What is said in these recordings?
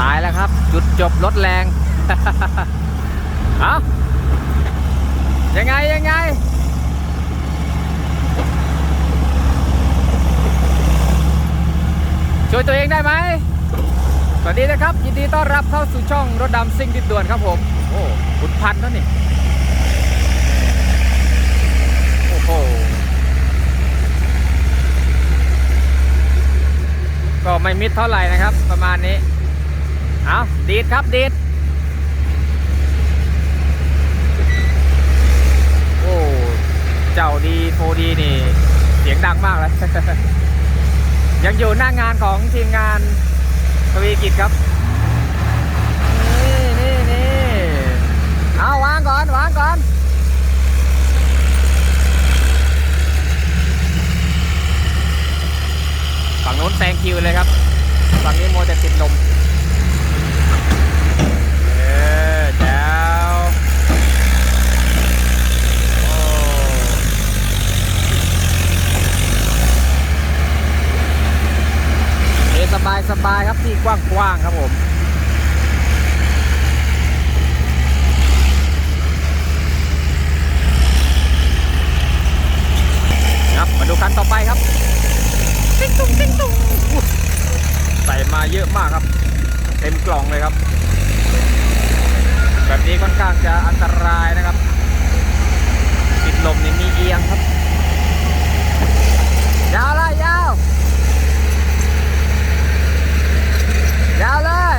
ตายแล้วครับ จุดจบรถแรง เอายังไง ยังไง ช่วยตัวเองได้ไหมสวัสดีนะครับ ยินดีต้อนรับเข้าสู่ช่องรถดำซิ่งดิบด่วนครับผม โอ้ขุนพันธ์นั่นนี่ โอ้โหก็ไม่มิดเท่าไหร่นะครับ ประมาณนี้ เอาดีดครับดีดโอ้เจ้าดีโฟดีนี่ เสียงดังมากเลยยังอยู่หน้างานของทีมงานทวีกิจครับ นี่นี่นี่เอาวางก่อนวางก่อนฝั่งโน้นแซงคิวเลยครับฝั่งนี้โมวแต่ติดลม เออแจ๋วโอ้เอส บายสบายครับที่กว้างๆครับผมครับมาดูคันต่อไปครับติ๊งตุ้งติ๊งตุ้งอุ๊ยใส่มาเยอะมากครับ เต็มกล่องเลยครับ แบบนี้ค่อนข้างจะอันตรายนะครับ ติดลมนี่มีเอียงครับยาวเลยยาว ยาวเลย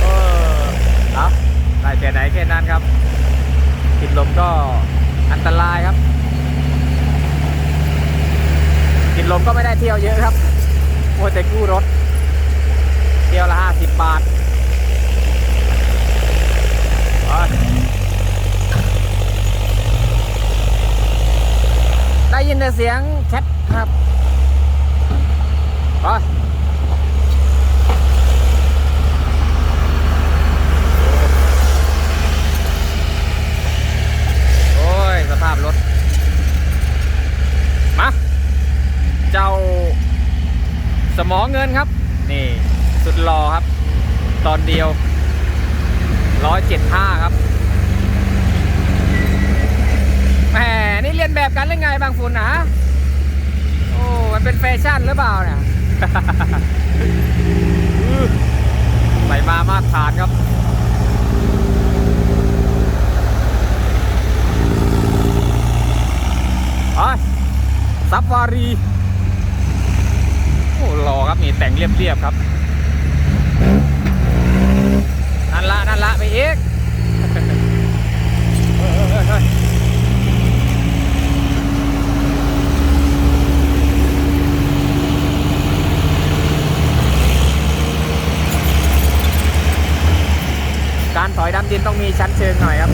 เออเอาได้แค่ไหนแค่นั้นครับติดลมก็อันตรายครับติดลมก็ไม่ได้เที่ยวเยอะครับมัวแต่กู้รถ เที่ยวละห้าสิบบาทได้ยินแต่เสียง ครับไปโอ้ยสภาพรถ มา เจ้าสมอเงินครับ นี่ สุดรอครับ ตอนเดียว175ครับแหมนี่เรียนแบบกันหรือไงบางฝุ่นนะ อ้มันเป็นแฟชั่นหรือเปล่าเนี่ย ใส่มามาตรฐานครับไปซับวารี โอ้รอครับนี่แต่งเรียบ ๆ ครับ นั่นละ นั่นละ ไปอีกเฮ้ยเฮ้ยเฮ้ยเฮ้ย การถอยดำดินต้องมีชั้นเชิงหน่อยครับ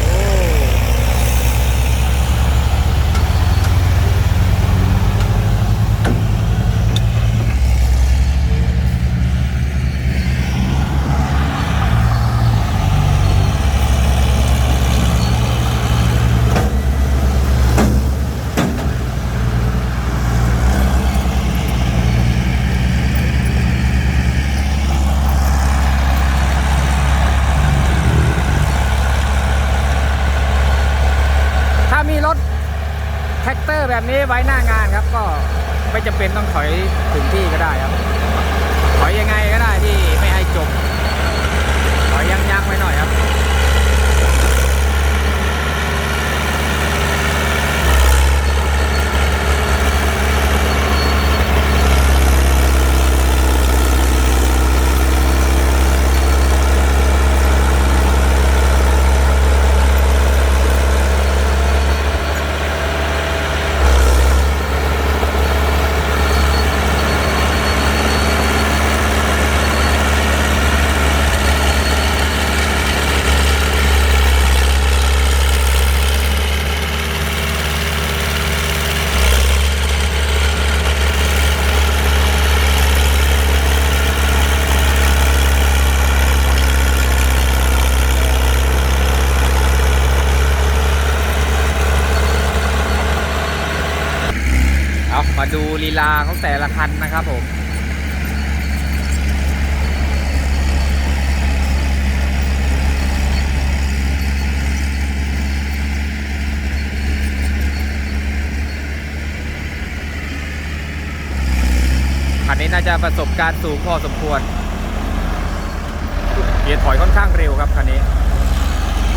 โอ้ ถ้ามีรถแท็กเตอ ร์แบบนี้ไว้หน้างานครับ ก็ไม่จำเป็นต้องถอยถึงที่ก็ได้ครับ ถอยยังไงก็ได้ที่ไม่ให้จบ ถอยยังยังๆไว้หน่อยครับ เมาดู ลีลาของแต่ละคันนะครับผมคันนี้น่าจะประสบการณ์สูงพอสมควรเกียร์ถอยค่อนข้างเร็วครับคันนี้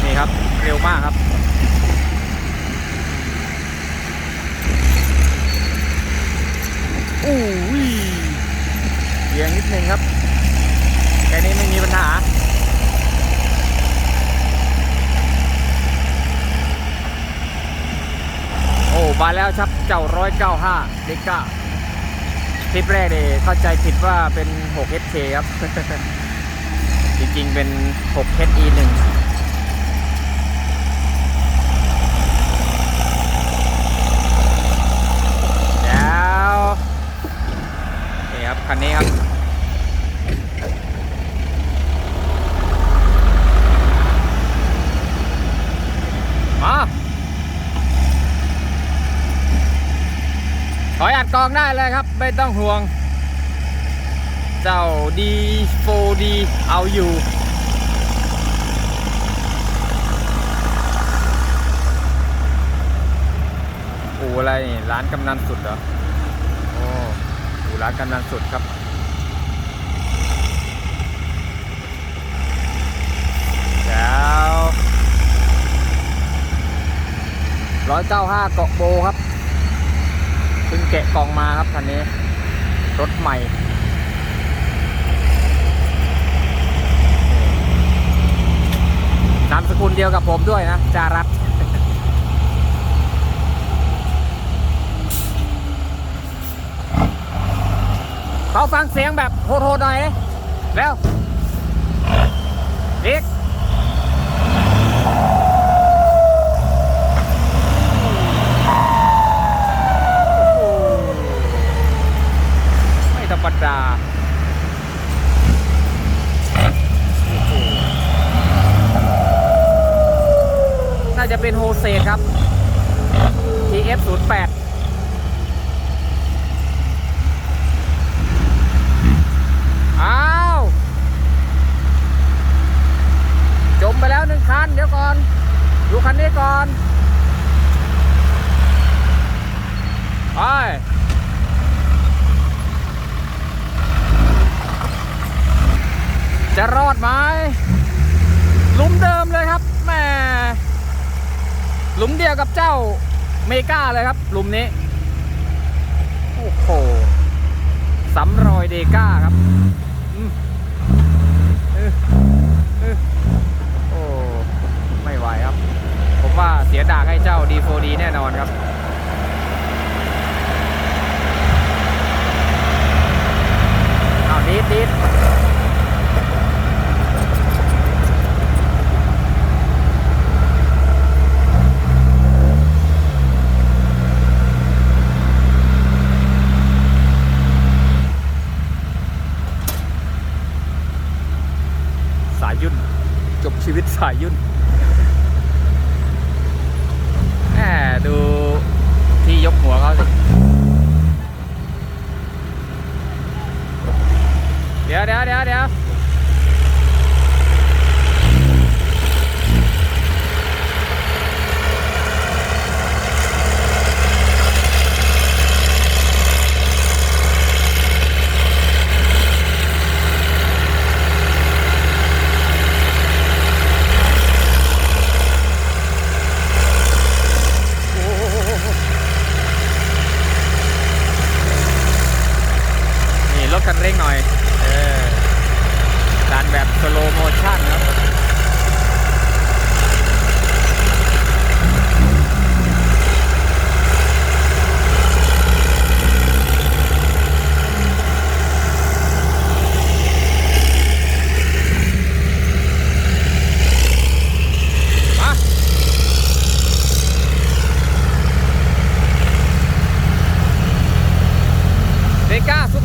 นี่ครับ เร็วมากครับ อู้ยเยียงนิดนึงครับแค่นี้ไม่มีปัญหาโอ้มาแล้วครับเจ้าร้อยเก้าห้าเด็กก้าคลิปแรกเลยเข้าใจผิดว่าเป็น 6 SK ครับ จริงๆเป็น 6 HE1 คันนี้ครับ มาถอยอัดกองได้เลยครับ ไม่ต้องห่วง เจ้า D4D เอาอยู่อูอะไรนี่ร้านกำนันสุดเหรอ ร้านกำนันสุดครับ แล้วร้อยเก้าห้าเกาะโบครับเพิ่งแกะกล่องมาครับคันนี้ รถใหม่นามสกุลเดียวกับผมด้วยนะจารัต เขาฟังเสียงแบบโหดๆหน่อยดิแล้วเอีกไม่ธรรมดาน่าจะเป็นโฮเซครับ TF08 อ้าว จมไปแล้วหนึ่งคัน เดี๋ยวก่อน ดูคันนี้ก่อนไปจะรอดไหมลุมเดิมเลยครับแม่หลุมเดียวกับเจ้าเมกาเลยครับหลุมนี้ โอ้โหสำรอยเดก้าครับ โอ้ ไม่ไหวครับ ผมว่าเสียดากให้เจ้า D4D แน่นอนครับ เอาดีดดีดสายยุ่น จบชีวิตสายยุ่นแหมดูที่ยกหัวเขาสิ เดี๋ ยวเดี๋ยวเดี๋ยวเดี๋ยวนี่ลดคันเร่งหน่อย การแบบสโลโมชั่นครับ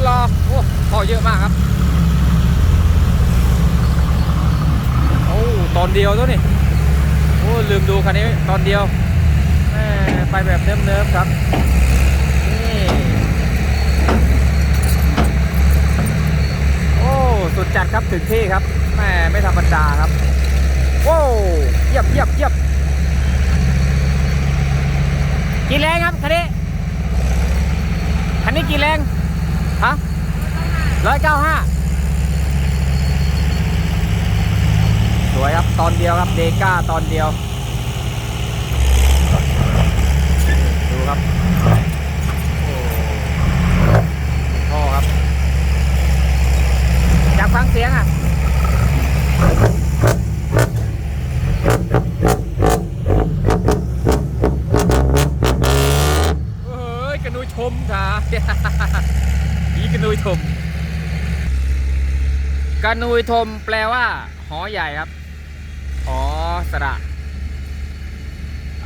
รอ โอ้ท่อเยอะมากครับ โอ้ตอนเดียวตัวนี่โอ้ลืมดูคันนี้ตอนเดียวไปแบบเนิมๆครับนี่โอ้สุดจัดครับถึงที่ครับแม่ไม่ธรรมดาครับโอ้เยียบเยียบเยียบกินแรงครับคันนี้ ร้อยเก้าห้าสวยครับตอนเดียวครับเดก้าตอนเดียว ดูครับพ่อครับ อยากฟังเสียงอะเฮ้ยกระนุยชมค่ะอีกระนุยชม กระนุยทมแปลว่า หอใหญ่ครับ หอสระ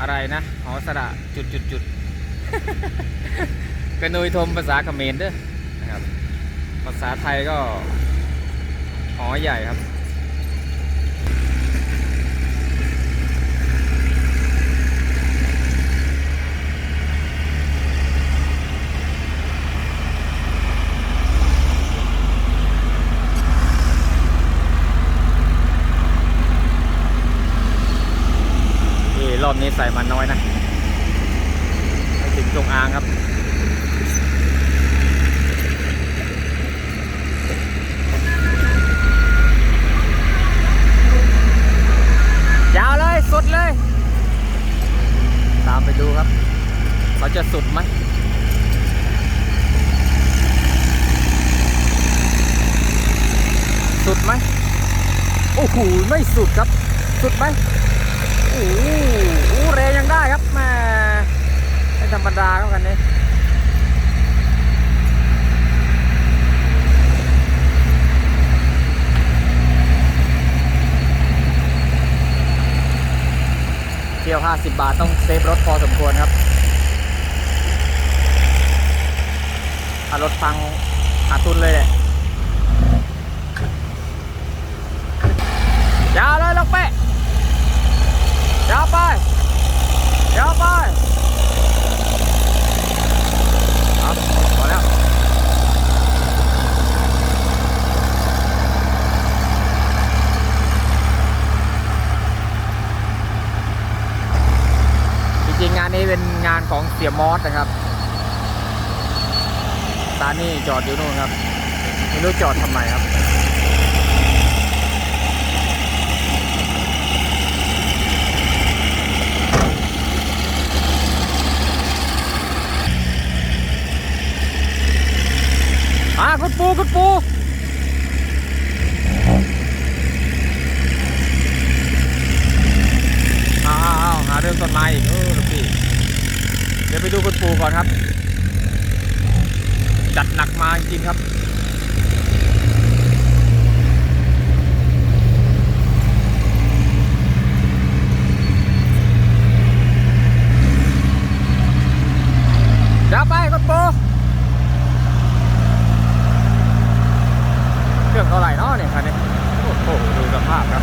อะไรนะ หอสระจุดจุดจุดกระนุยทมภาษาเขมรเด้อนะครับ ภาษาไทยก็ หอใหญ่ครับ นี่รอบนี้ใส่มันน้อยนะไปถึงจงอางครับ ยาวเลย สุดเลย ตามไปดูครับ เขาจะสุดไหมสุดไหมโอ้โหไม่สุดครับ สุดไหมโอ้โหเรยังได้ครับแม่ไม่ธรรมดาครับคันนี้เที่ยว 50 บาท ต้องเซฟรถพอสมควรครับ ถ้ารถพังขาดทุนเลยแหละยาวเลยลงเป๊ะยาวไปยาวไปครับพอแล้วจริงๆงานนี้เป็นงานของเสียมอสนะครับ ตานี่จอดอยู่นู่นครับ ไม่รู้จอดทำไมครับอ่าคุณปูคุณปูอ้าวอ้าหาเรื่องต้นไม้อีกเออลูกพี่ เดี๋ยวไปดูคุณปูก่อนครับ จัดหนักมาจริงครับ เดี๋ยวไปคุณปู เครื่องเท่าไหร่เนาะเนี่ยคันนี้ โอ้โห ดูสภาพครับ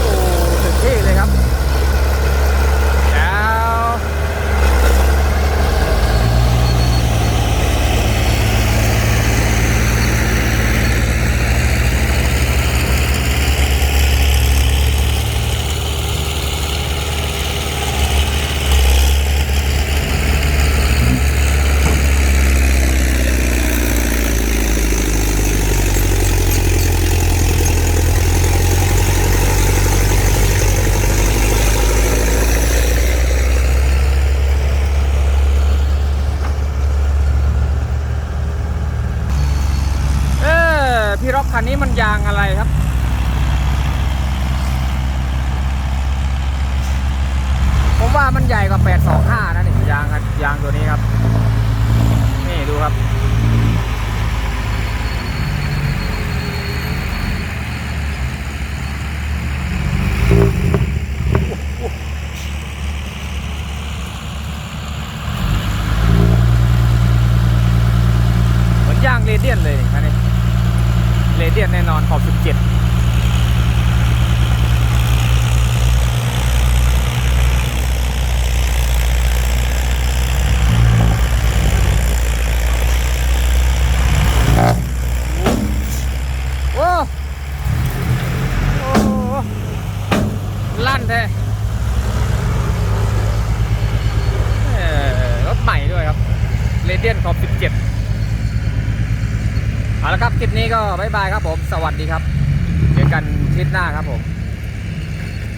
โอ้ถึงที่เลยครับแล้วเออพี่ร็อกคันนี้มันยางอะไรครับ ผมว่ามัน ใหญ่กว่า 825 นะนี่ยางครับยางตัวนี้ครับ นี่ดูครับ เหมือนยางเรเดียนเลยคันนี้ เรเดียนแน่นอนขอบ 17 เดียนขอบ 17 เอาละครับ คลิปนี้ ก็บ๊ายบายครับผม สวัสดีครับ เจอกันคลิปหน้าครับผม